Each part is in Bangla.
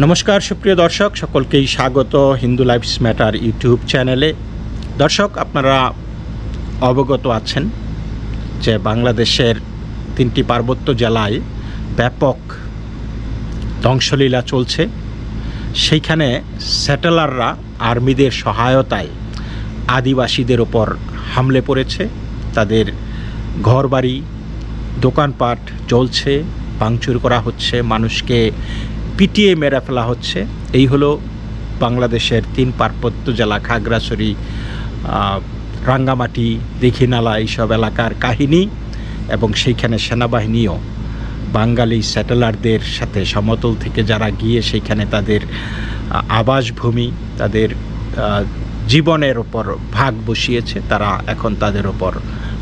নমস্কার, সুপ্রিয় দর্শক, সকলকেই স্বাগত হিন্দু লাইফস ম্যাটার ইউটিউব চ্যানেলে। দর্শক, আপনারা অবগত আছেন যে বাংলাদেশের তিনটি পার্বত্য জেলায় ব্যাপক ধ্বংসলীলা চলছে। সেইখানে স্যাটেলাররা আর্মিদের সহায়তায় আদিবাসীদের ওপর হামলে পড়েছে। তাদের ঘরবাড়ি, দোকানপাট জ্বলছে, ভাঙচুর করা হচ্ছে, মানুষকে পিটিয়ে মেরে ফেলা হচ্ছে। এই হলো বাংলাদেশের তিন পার্বত্য জেলা, খাগড়াছড়ি রাঙ্গামাটি, দীঘিনালা এইসব এলাকার কাহিনী এবং সেইখানে সেনাবাহিনীও বাঙালি স্যাটেলারদের সাথে সমতল থেকে যারা গিয়ে সেইখানে তাদের আবাসভূমি, তাদের জীবনের ওপর ভাগ বসিয়েছে, তারা এখন তাদের ওপর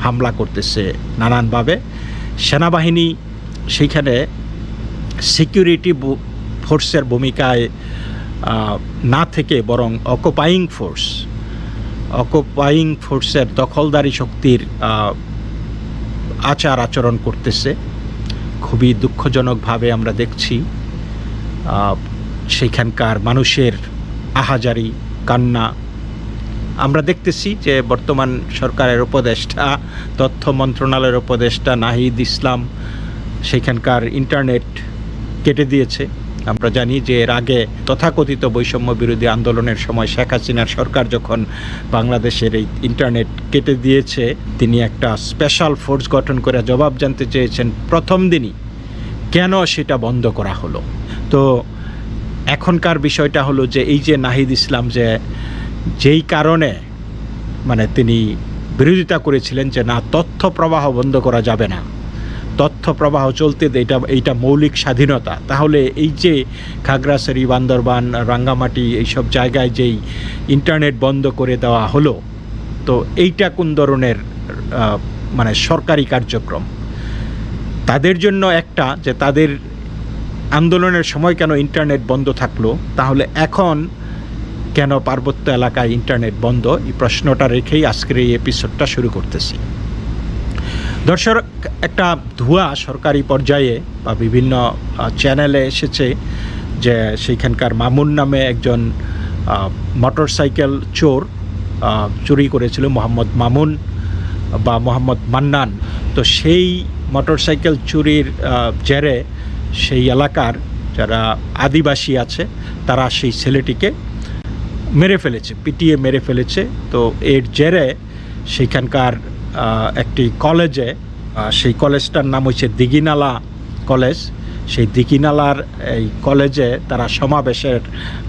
হামলা করতেছে নানানভাবে। সেনাবাহিনী সেইখানে সিকিউরিটি ফোর্সের ভূমিকায় না থেকে বরং অকুপাইং ফোর্স অকুপাইং ফোর্সের দখলদারি শক্তির আচার আচরণ করতেছে। খুবই দুঃখজনকভাবে আমরা দেখছি আহ, সেইখানকার মানুষের আহাজারি কান্না। আমরা দেখতেছি যে বর্তমান সরকারের উপদেষ্টা তথ্য মন্ত্রণালয়ের উপদেষ্টা নাহিদ ইসলাম সেখানকার ইন্টারনেট কেটে দিয়েছে। আমরা জানি যে এর আগে তথাকথিত বৈষম্য বিরোধী আন্দোলনের সময় শেখ হাসিনার সরকার যখন বাংলাদেশের এই ইন্টারনেট কেটে দিয়েছে, তিনি একটা স্পেশাল ফোর্স গঠন করে জবাব জানতে চেয়েছেন। প্রথম দিনই কেন সেটা বন্ধ করা হলো? তো এখনকার বিষয়টা হলো যে এই যে নাহিদ ইসলাম যে যেই কারণে মানে তিনি বিরোধিতা করেছিলেন যে না, তথ্য প্রবাহ বন্ধ করা যাবে না। তথ্য প্রবাহ চলতে এটা, এইটা মৌলিক স্বাধীনতা। তাহলে এই যে খাগড়াছড়ি, বান্দরবান, রাঙ্গামাটি, এইসব জায়গায় যেই ইন্টারনেট বন্ধ করে দেওয়া হলো, তো এইটা কোন ধরনের মানে সরকারি কার্যক্রম? তাদের জন্য একটা যে তাদের আন্দোলনের সময় কেন ইন্টারনেট বন্ধ থাকল, তাহলে এখন কেন পার্বত্য এলাকায় ইন্টারনেট বন্ধ, এই প্রশ্নটা রেখেই আজকের এই এপিসোডটা শুরু করতেছি। দর্শক একটা ধোঁয়া সরকারি পর্যায়ে বা বিভিন্ন চ্যানেলে এসেছে যে সেইখানকার মামুন নামে একজন মোটরসাইকেল চোর চুরি করেছিল মোহাম্মদ মামুন বা মোহাম্মদ মান্নান। তো সেই মোটরসাইকেল চুরির জেরে সেই এলাকার যারা আদিবাসী আছে তারা সেই ছেলেটিকে মেরে ফেলেছে পিটিয়ে মেরে ফেলেছে। তো এর জেরে সেইখানকার আহ, একটি কলেজে সেই কলেজটার নাম হচ্ছে দিঘিনালা কলেজ। সেই দিঘিনালার এই কলেজে তারা সমাবেশের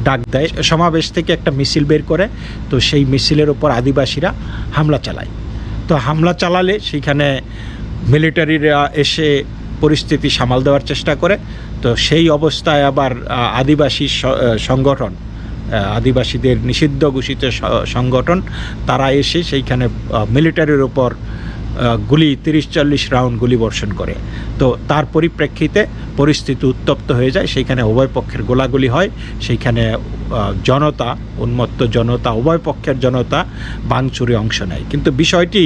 ডাক দেয়। সমাবেশ থেকে একটা মিছিল বের করে, তো সেই মিছিলের ওপর আদিবাসীরা হামলা চালায়। তো হামলা চালালে সেইখানে মিলিটারিরা এসে পরিস্থিতি সামাল দেওয়ার চেষ্টা করে। তো সেই অবস্থায় আবার আদিবাসী সংগঠন আদিবাসীদের নিষিদ্ধ ঘোষিত সংগঠন, তারা এসে সেইখানে মিলিটারির ওপর গুলি, তিরিশ চল্লিশ রাউন্ড গুলি বর্ষণ করে। তো তার পরিপ্রেক্ষিতে পরিস্থিতি উত্তপ্ত হয়ে যায়। সেইখানে উভয় পক্ষের গোলাগুলি হয়। সেইখানে জনতা, উন্মত্ত জনতা, উভয় পক্ষের জনতা ভাঙচুরে অংশ নেয়। কিন্তু বিষয়টি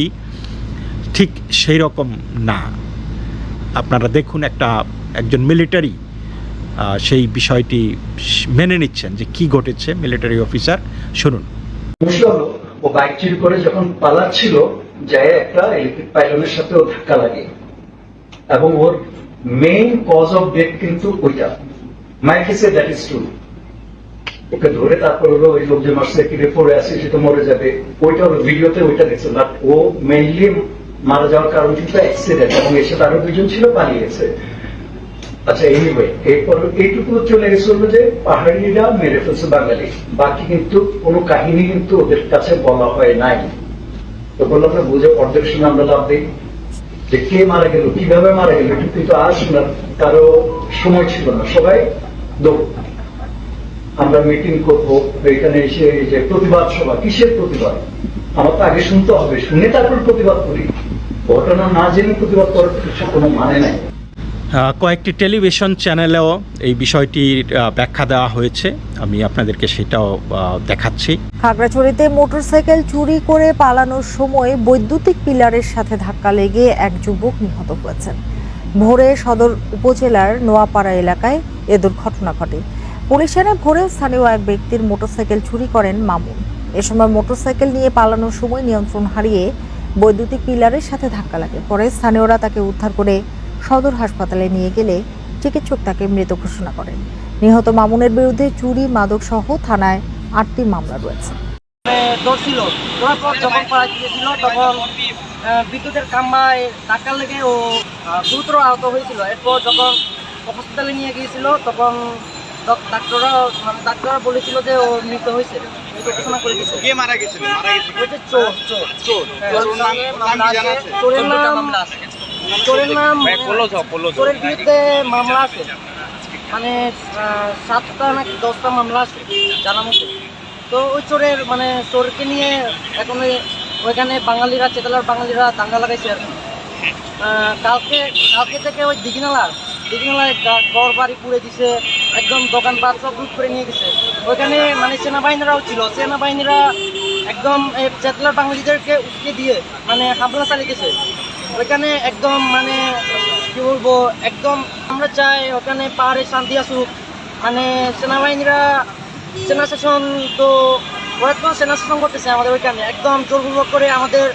ঠিক সেই রকম না। আপনারা দেখুন একটা, একজন মিলিটারি সেই বিষয়টি মেনে নিচ্ছেন যে কি ঘটেছে মিলিটারি অফিসার শুনুন। ও বাইক চুরি করে যখন পালাচ্ছিল, যায় একটা ইলেকট্রিক পাইলনের সাথে ও ধাক্কা লাগে। এবং ওর মেইন কজ অফ ডেথ কিন্তু ওইটা। সে দ্যাট ইজ ট্রু ওকে ধরে তারপর হলো ওই লোক যে মারছে কিনে পড়ে আছে সেটা মরে যাবে। ওইটা হলো ভিডিওতে ওইটা দেখছে। বাট ও মেইনলি মারা যাওয়ার কারণ কিন্তু অ্যাক্সিডেন্ট এবং এর আরও দুজন ছিল, পালিয়ে গেছে। আচ্ছা এনিওয়ে এরপর এইটুকু চলে গেছে হলো যে পাহাড়িরা মেরে ফেলছে বাঙালি। বাকি কিন্তু কোনো কাহিনী কিন্তু ওদের কাছে বলা হয় নাই। তো বললাম না, বুঝে অর্ধেক শুনে আমরা লাভ দিই। যে কে মারা গেল, কীভাবে মারা গেল কিন্তু আর শোনার কারও সময় ছিল না। সবাই দৌড়। আমরা মিটিং করব, এখানে এসে যে প্রতিবাদ সভা, কিসের প্রতিবাদ? আমার তো আগে শুনতে হবে, শুনে তারপর প্রতিবাদ করি। ঘটনা না জেনে প্রতিবাদ করার কিছু কোনো মানে নাই। কয়েকটি টেলিভিশন চ্যানেলেও এই বিষয়টির ব্যাখ্যা দেওয়া হয়েছে। আমি আপনাদেরকে সেটাও দেখাচ্ছি। খাগড়াছড়িতে মোটরসাইকেল চুরি করে পালানোর সময় বৈদ্যুতিক পিলারের সাথে ধাক্কা লেগে এক যুবক নিহত হয়েছেন। ভোরে সদর উপজেলার নোয়াপাড়া এলাকায় এ দুর্ঘটনা ঘটে। পুলিশের ভোরে স্থানীয় এক ব্যক্তির মোটরসাইকেল চুরি করেন মামুন। এ সময় মোটরসাইকেল নিয়ে পালানোর সময় নিয়ন্ত্রণ হারিয়ে বৈদ্যুতিক পিলারের সাথে ধাক্কা লাগে। পরে স্থানীয়রা তাকে উদ্ধার করে সদর হাসপাতালে নিয়ে গেলে চিকিৎসক তাকে মৃত ঘোষণা করেন। নিহত মামুনের বিরুদ্ধে চুরি মাদক সহ থানায় আটটি মামলা রয়েছে। ধরছিল। ধরার পর যখন পাড়া গিয়েছিল তখন বিদ্যুতের খাম্বায় ধাক্কা লেগে ও গুরুতর আহত হয়েছিল। এরপর যখন হসপিটালে নিয়ে গিয়েছিল তখন ডাক্তাররা মানে ডাক্তাররা বলেছিল যে ও মৃত হয়েছে। কে মারা গেছিল মারা গেছিল চোর। চোর চোর। হ্যাঁ, চোরের নাম চোরের নাম চোরের বিরুদ্ধে মামলা আছে। মানে সাতটা নাকি দশটা মামলা আছে জানা মতো। তো ওই চোরের মানে চোরকে নিয়ে এখন ওইখানে বাঙালিরা চেতলার বাঙালিরা দাঙ্গা লাগাইছে আর। কালকে কালকে থেকে ওই দিঘিনালার দিঘিনালায় ঘর বাড়ি পুড়ে দিছে একদম দোকানপাট সব লুট করে নিয়ে গেছে। ওইখানে মানে সেনাবাহিনীরাও ছিল। সেনাবাহিনীরা একদম চেতলার বাঙালিদেরকে উস্কে দিয়ে মানে হামলা চালিয়েছে ওইখানে একদম মানে কি বলব, একদম আমরা চাই ওখানে পাহাড়ে শান্তি আসুক। মানে সেনাবাহিনীরা সেনা শাসন তো ওরা তো সেনা শাসন করতেছে আমাদের ওইখানে। একদম জোরপূর্বক করে আমাদের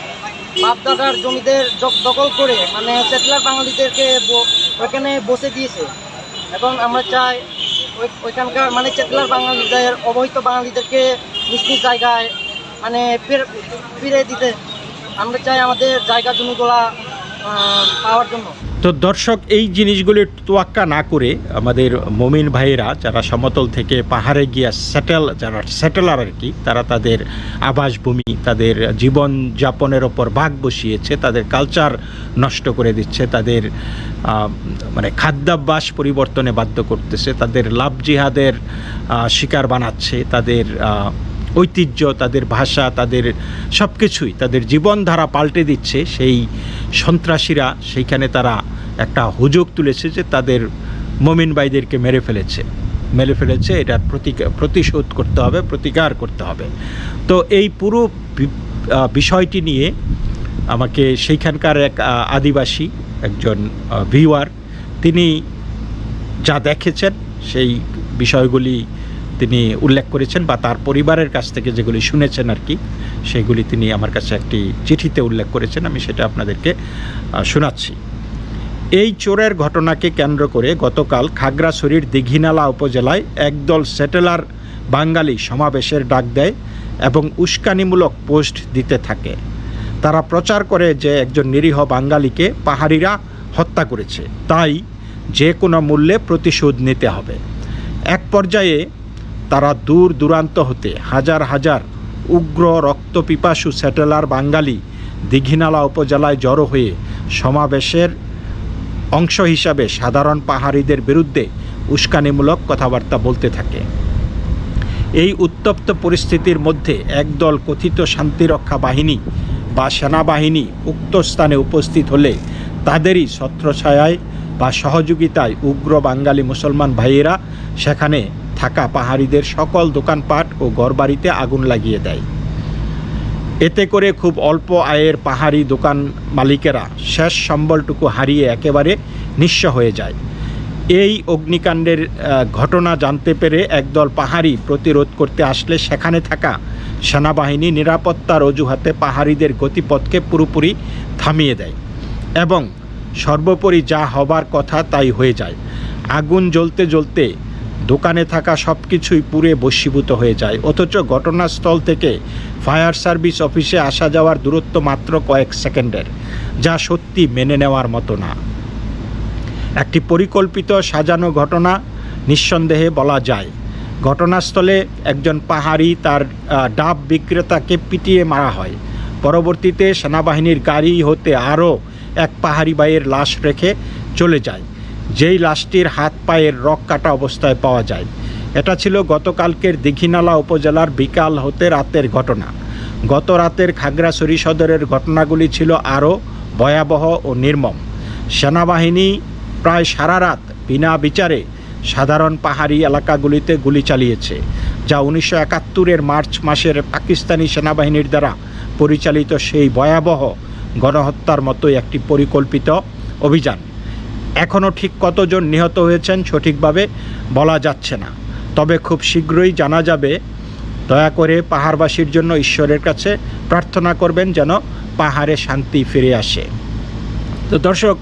বাপ দাদার জমিদের দখল করে মানে সেটেলার বাঙালিদেরকে ওইখানে বসে দিয়েছে। এখন আমরা চাই ওই- ওইখানকার মানে চেতলার বাঙালিদের অবহিত বাঙালিদেরকে নিজ নিজ জায়গায় মানে ফিরে দিতে। আমরা চাই আমাদের জায়গা জমিগুলা তো দর্শক, এই জিনিসগুলির তোয়াক্কা না করে আমাদের মমিন ভাইয়েরা যারা সমতল থেকে পাহাড়ে গিয়া সেটেল যারা সেটেলার আর কি, তারা তাদের আবাসভূমি, তাদের জীবন যাপনের ওপর ভাগ বসিয়েছে, তাদের কালচার নষ্ট করে দিচ্ছে, তাদের মানে খাদ্যাভ্যাস পরিবর্তনে বাধ্য করতেছে, তাদের লাভ জিহাদের শিকার বানাচ্ছে, তাদের ঐতিহ্য, তাদের ভাষা, তাদের সব কিছুই তাদের জীবনধারা পাল্টে দিচ্ছে। সেই সন্ত্রাসীরা, সেইখানে তারা একটা হুজুগ তুলেছে যে তাদের মমিন ভাইদেরকে মেরে ফেলেছে। মেরে ফেলেছে প্রতিকা প্রতিশোধ করতে হবে, প্রতিকার করতে হবে। তো এই পুরো বিষয়টি নিয়ে আমাকে সেইখানকার এক আদিবাসী একজন ভিউয়ার, তিনি যা দেখেছেন, সেই বিষয়গুলি তিনি উল্লেখ করেছেন বা তার পরিবারের কাছ থেকে যেগুলি শুনেছেন আর কি, সেগুলি তিনি আমার কাছে একটি চিঠিতে উল্লেখ করেছেন। আমি সেটা আপনাদেরকে শোনাচ্ছি। এই চোরের ঘটনাকে কেন্দ্র করে গতকাল খাগড়াছড়ির দিঘিনালা উপজেলায় একদল সেটেলার বাঙালি সমাবেশের ডাক দেয় এবং উস্কানিমূলক পোস্ট দিতে থাকে। তারা প্রচার করে যে একজন নিরীহ বাঙালিকে পাহাড়িরা হত্যা করেছে। তাই যে কোনো মূল্যে প্রতিশোধ নিতে হবে। এক পর্যায়ে তারা দূর দূরান্ত হতে হাজার হাজার উগ্র রক্তপিপাসু স্যাটেলার বাঙালি দীঘিনালা উপজেলায় জড়ো হয়ে সমাবেশের অংশ হিসাবে সাধারণ পাহাড়িদের বিরুদ্ধে উস্কানিমূলক কথাবার্তা বলতে থাকে। এই উত্তপ্ত পরিস্থিতির মধ্যে একদল কথিত শান্তিরক্ষা বাহিনী বা সেনাবাহিনী উক্ত স্থানে উপস্থিত হলে তাদেরই ছত্রছায়ায় বা সহযোগিতায় উগ্র বাঙালি মুসলমান ভাইয়েরা সেখানে থাকা পাহাড়িদের সকল দোকানপাট ও ঘরবাড়িতে আগুন লাগিয়ে দেয়। এতে করে খুব অল্প আয়ের পাহাড়ি দোকান মালিকেরা শেষ সম্বলটুকু হারিয়ে একেবারে নিঃস্ব হয়ে যায়। এই অগ্নিকাণ্ডের ঘটনা জানতে পেরে একদল পাহাড়ি প্রতিরোধ করতে আসলে সেখানে থাকা সেনাবাহিনী নিরাপত্তার অজুহাতে পাহাড়িদের গতিপথকে পুরোপুরি থামিয়ে দেয় এবং সর্বোপরি যা হবার কথা তাই হয়ে যায়। আগুন জ্বলতে জ্বলতে দোকানে থাকা সব কিছুই পুড়ে বশীভূত হয়ে যায়। অথচ ঘটনাস্থল থেকে ফায়ার সার্ভিস অফিসে আসা যাওয়ার দূরত্ব মাত্র কয়েক সেকেন্ডের, যা সত্যি মেনে নেওয়ার মতো না। একটি পরিকল্পিত সাজানো ঘটনা নিঃসন্দেহে বলা যায়। ঘটনাস্থলে একজন পাহাড়ি তার ডাব বিক্রেতাকে পিটিয়ে মারা হয়। পরবর্তীতে সেনাবাহিনীর গাড়ি হতে আরও এক পাহাড়ি বাইয়ের লাশ রেখে চলে যায়। যেই লাশটির হাত পায়ের রক কাটা অবস্থায় পাওয়া যায়। এটা ছিল গতকালকের দীঘিনালা উপজেলার বিকাল হতে রাতের ঘটনা। গত রাতের খাগড়াছড়ি সদরের ঘটনাগুলি ছিল আরও ভয়াবহ ও নির্মম। সেনাবাহিনী প্রায় সারা রাত বিনা বিচারে সাধারণ পাহাড়ি এলাকাগুলিতে গুলি চালিয়েছে, যা উনিশশো একাত্তরের মার্চ মাসের পাকিস্তানি সেনাবাহিনীর দ্বারা পরিচালিত সেই ভয়াবহ গণহত্যার মতোই একটি পরিকল্পিত অভিযান। এখনও ঠিক কতজন নিহত হয়েছেন সঠিকভাবে বলা যাচ্ছে না। তবে খুব শীঘ্রই জানা যাবে, দয়া করে পাহাড়বাসীর জন্য ঈশ্বরের কাছে প্রার্থনা করবেন যেন পাহাড়ে শান্তি ফিরে আসে। তো দর্শক,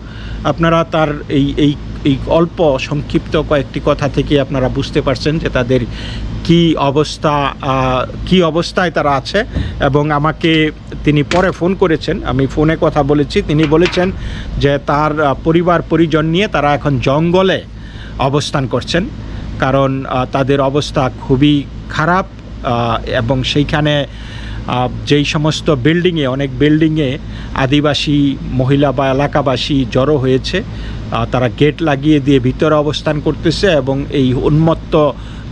আপনারা তার এই এই এই অল্প সংক্ষিপ্ত কয়েকটি কথা থেকে আপনারা বুঝতে পারছেন যে তাদের কি অবস্থা কি অবস্থায় তারা আছে এবং আমাকে তিনি পরে ফোন করেছেন। আমি ফোনে কথা বলেছি। তিনি বলেছেন যে তার পরিবার, পরিজন নিয়ে তারা এখন জঙ্গলে অবস্থান করছেন। কারণ তাদের অবস্থা খুবই খারাপ এবং সেইখানে যেই সমস্ত বিল্ডিংয়ে, অনেক বিল্ডিংয়ে আদিবাসী, মহিলা বা এলাকাবাসী জড়ো হয়েছে। তারা গেট লাগিয়ে দিয়ে ভিতরে অবস্থান করতেছে এবং এই উন্মত্ত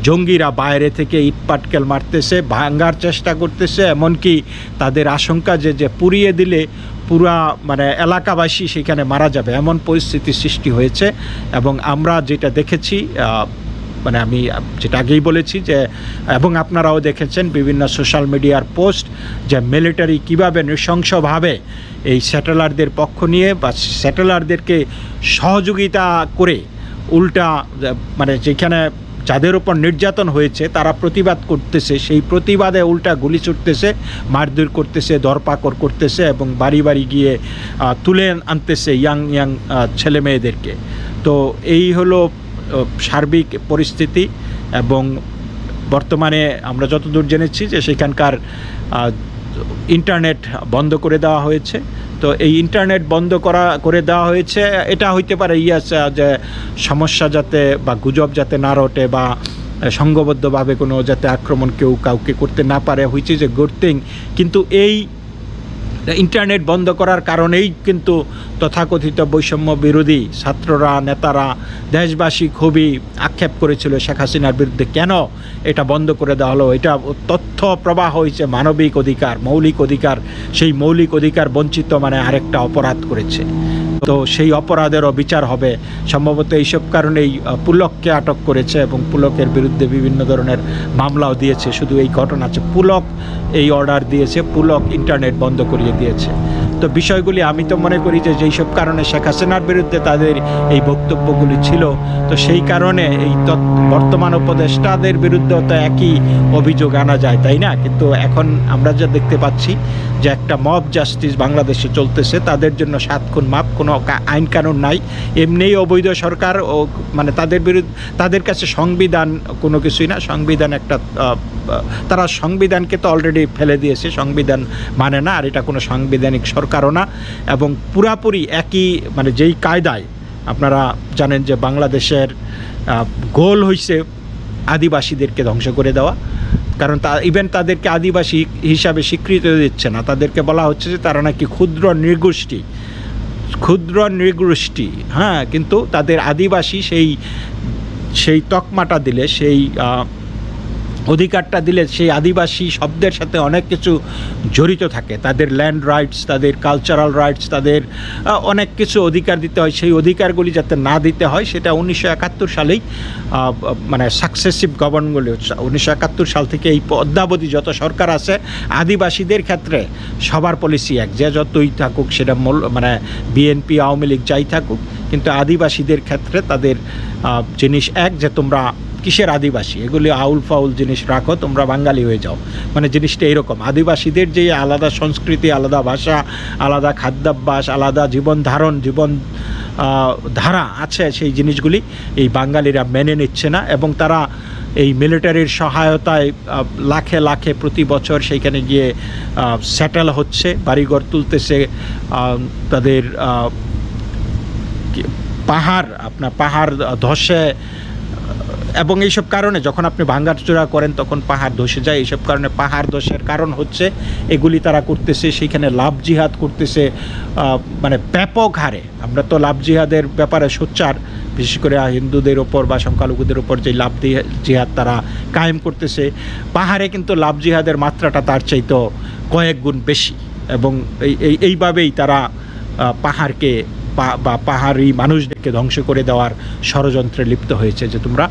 জঙ্গিরা বাইরে থেকে ইট পাটকেল মারতেছে, ভাঙ্গার চেষ্টা করতেছে, এমনকি তাদের আশঙ্কা যে যে পুড়িয়ে দিলে পুরা মানে এলাকাবাসী সেখানে মারা যাবে। এমন পরিস্থিতি সৃষ্টি হয়েছে এবং আমরা যেটা দেখেছি মানে আমি যেটা আগেই বলেছি যে, এবং আপনারাও দেখেছেন বিভিন্ন সোশ্যাল মিডিয়ার পোস্ট যে মিলিটারি কীভাবে নৃশংসভাবে এই স্যাটেলারদের পক্ষ নিয়ে বা স্যাটেলারদেরকে সহযোগিতা করে উল্টা মানে যেখানে যাদের ওপর নির্যাতন হয়েছে তারা প্রতিবাদ করতেছে, সেই প্রতিবাদে উল্টা গুলি ছুটতেছে, মারধর করতেছে, দরপাকড় করতেছে এবং বাড়ি বাড়ি গিয়ে তুলে আনতেছে ইয়াং ইয়াং ছেলে মেয়েদেরকে তো এই হলো সার্বিক পরিস্থিতি এবং বর্তমানে আমরা যতদূর জেনেছি যে সেখানকার ইন্টারনেট বন্ধ করে দেওয়া হয়েছে। তো এই ইন্টারনেট বন্ধ করা, করে দেওয়া হয়েছে, এটা হইতে পারে ইয়াস যে সমস্যা যাতে বা গুজব যাতে না রটে বা সংঘবদ্ধভাবে কোনো যাতে আক্রমণ কেউ কাউকে করতে না পারে হয়েছে যে গুড থিং কিন্তু এই ইন্টারনেট বন্ধ করার কারণেই কিন্তু তথাকথিত বৈষম্য বিরোধী ছাত্ররা, নেতারা, দেশবাসী খুবই আক্ষেপ করেছিল শেখ হাসিনার বিরুদ্ধে। কেন এটা বন্ধ করে দেওয়া হলো? এটা তথ্য প্রবাহ হয়েছে, মানবিক অধিকার, মৌলিক অধিকার। সেই মৌলিক অধিকার বঞ্চিত মানে আরেকটা অপরাধ করেছে। তো সেই অপরাধেরও বিচার হবে। সম্ভবত এইসব কারণেই পুলককে আটক করেছে এবং পুলকের বিরুদ্ধে বিভিন্ন ধরনের মামলাও দিয়েছে। শুধু এই ঘটনা আছে। পুলক এই অর্ডার দিয়েছে। পুলক ইন্টারনেট বন্ধ করিয়ে দিয়েছে। তো বিষয়গুলি আমি তো মনে করি যে যেই সব কারণে শেখ হাসিনার বিরুদ্ধে তাদের এই বক্তব্যগুলি ছিল, তো সেই কারণে এই বর্তমান উপদেষ্টাদের বিরুদ্ধেও তো একই অভিযোগ আনা যায়, তাই না? কিন্তু এখন আমরা যা দেখতে পাচ্ছি যে একটা মব জাস্টিস বাংলাদেশে চলতেছে, তাদের জন্য সাত খুন মাপ, কোনো আইন কানুন নাই। এমনিই অবৈধ সরকার ও মানে তাদের বিরুদ্ধে, তাদের কাছে সংবিধান কোনো কিছুই না, সংবিধান একটা তারা সংবিধানকে তো অলরেডি ফেলে দিয়েছে, সংবিধান মানে না, আর এটা কোনো সাংবিধানিক সরকারও না এবং পুরাপুরি একই মানে যেই কায়দায় আপনারা জানেন যে বাংলাদেশের গোল হইছে আদিবাসীদেরকে ধ্বংস করে দেওয়া। কারণ তা ইভেন তাদেরকে আদিবাসী হিসাবে স্বীকৃতি দিচ্ছে না। তাদেরকে বলা হচ্ছে যে তারা নাকি ক্ষুদ্র নৃগোষ্ঠী ক্ষুদ্র নৃগোষ্ঠী হ্যাঁ কিন্তু তাদের আদিবাসী সেই সেই তকমাটা দিলে, সেই অধিকারটা দিলে সেই আদিবাসী শব্দের সাথে অনেক কিছু জড়িত থাকে। তাদের ল্যান্ড রাইটস তাদের কালচারাল রাইটস তাদের অনেক কিছু অধিকার দিতে হয়। সেই অধিকারগুলি যাতে না দিতে হয়, সেটা উনিশশো একাত্তর সালেই মানে সাকসেসিভ গভর্নমেন্টগুলি উনিশশো একাত্তর সাল থেকে এই অদ্যাবধি যত সরকার আছে, আদিবাসীদের ক্ষেত্রে সবার পলিসি এক। যে যতই থাকুক, সেটা মূল মানে বিএনপি আওয়ামী লীগ, যাই থাকুক, কিন্তু আদিবাসীদের ক্ষেত্রে তাদের জিনিস এক যে তোমরা কিসের আদিবাসী? এগুলি আউল ফাউল জিনিস রাখো, তোমরা বাঙালি হয়ে যাও। মানে জিনিসটা এরকম। আদিবাসীদের যে আলাদা সংস্কৃতি, আলাদা ভাষা, আলাদা খাদ্যাভ্যাস, আলাদা জীবন ধারণ, জীবন ধারা আছে সেই জিনিসগুলি, এই বাঙালিরা মেনে নিচ্ছে না এবং তারা এই মিলিটারির সহায়তায় লাখে লাখে প্রতি বছর সেইখানে গিয়ে সেটেল হচ্ছে, বাড়িঘর তুলতেছে তাদের পাহাড়, আপনার পাহাড় ধসে এবং এইসব কারণে যখন আপনি ভাঙ্গাচোরা করেন, তখন পাহাড় ধসে যায়। এইসব কারণে পাহাড় ধসের কারণ হচ্ছে, এগুলি তারা করতেছে, সেইখানে লাভ জিহাদ করতেছে মানে ব্যাপক হারে। আমরা তো লাভ জিহাদের ব্যাপারে সোচ্চার, বিশেষ করে হিন্দুদের ওপর বা সংখ্যালঘুদের ওপর যে লাভ জিহাদ তারা কায়েম করতেছে, পাহাড়ে কিন্তু লাভ জিহাদের মাত্রাটা তার চাইতো কয়েক গুণ বেশি। এবং এই এই- এইভাবেই তারা পাহাড়কে বা পাহাড়ি মানুষদেরকে ধ্বংস করে দেওয়ার ষড়যন্ত্রে লিপ্ত হয়েছে যে তোমরা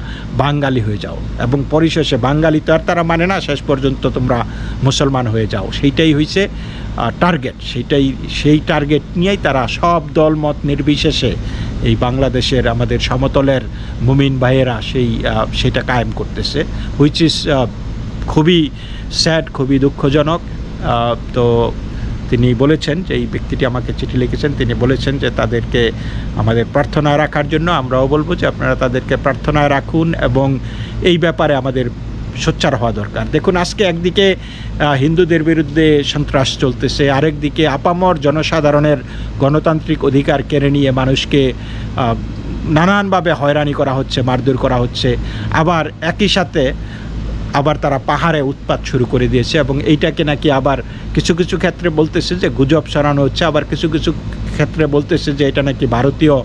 বাঙালি হয়ে যাও। এবং পরিশেষে বাঙালি তো আর তারা মানে না, শেষ পর্যন্ত তোমরা মুসলমান হয়ে যাও। সেইটাই হয়েছে টার্গেট সেইটাই, সেই টার্গেট নিয়েই তারা সব দল মত নির্বিশেষে এই বাংলাদেশের আমাদের সমতলের মুমিন ভাইয়েরা সেই সেটা কায়েম করতেছে হুইচ ইজ খুবই স্যাড খুবই দুঃখজনক। তো তিনি বলেছেন যে, এই ব্যক্তিটি আমাকে চিঠি লিখেছেন, তিনি বলেছেন যে, তাদেরকে আমাদের প্রার্থনায় রাখার জন্য আমরাও বলব যে, আপনারা তাদেরকে প্রার্থনায় রাখুন এবং এই ব্যাপারে আমাদের সোচ্চার হওয়া দরকার। দেখুন, আজকে একদিকে হিন্দুদের বিরুদ্ধে সন্ত্রাস চলতেছে, আরেকদিকে আপামর জনসাধারণের গণতান্ত্রিক অধিকার কেড়ে নিয়ে মানুষকে নানানভাবে হয়রানি করা হচ্ছে, মারধর করা হচ্ছে। আবার একই সাথে আবার তারা পাহাড়ে উৎপাত শুরু করে দিয়েছে এবং এইটাকে নাকি আবার কিছু কিছু ক্ষেত্রে বলতেছে যে গুজব সরানো হচ্ছে, আবার কিছু কিছু ক্ষেত্রে বলতেছে যে এটা নাকি ভারতীয়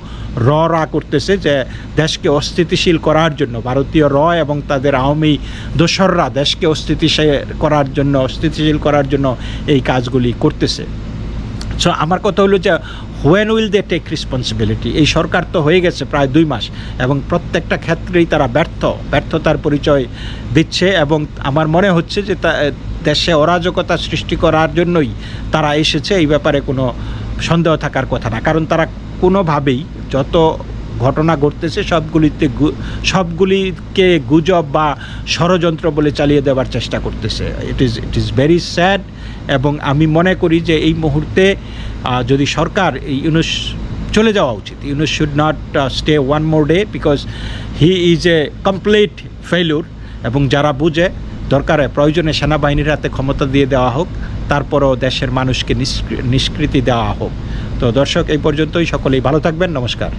র রা করতেছে যে দেশকে অস্থিতিশীল করার জন্য, ভারতীয় র এবং তাদের আওয়ামী দোসররা দেশকে অস্থিতিশীল করার জন্য, অস্থিতিশীল করার জন্য এই কাজগুলি করতেছে। সো আমার কথা হলো যে when will they take responsibility এই সরকার তো হয়ে গেছে প্রায় দুই মাস, এবং প্রত্যেকটা ক্ষেত্রেই তারা ব্যর্থ, ব্যর্থতার পরিচয় দিচ্ছে, এবং আমার মনে হচ্ছে যে, তা দেশে অরাজকতা সৃষ্টি করার জন্যই তারা এসেছে, এই ব্যাপারে কোনো সন্দেহ থাকার কথা না। কারণ তারা কোনোভাবেই যত ঘটনা ঘটতেছে, সবগুলিতে সবগুলিকে গুজব বা ষড়যন্ত্র বলে চালিয়ে দেওয়ার চেষ্টা করতেছে। It is it is very sad এবং আমি মনে করি যে এই মুহূর্তে যদি সরকার এই ইউনুস চলে যাওয়া উচিত, Yunus should not stay one more day because he is a complete failure এবং যারা বুঝে, দরকারে প্রয়োজনে সেনাবাহিনীর হাতে ক্ষমতা দিয়ে দেওয়া হোক, তারপরও দেশের মানুষকে নিষ্কৃ- নিষ্কৃতি দেওয়া হোক। তো দর্শক, এই পর্যন্তই, সকলেই ভালো থাকবেন, নমস্কার।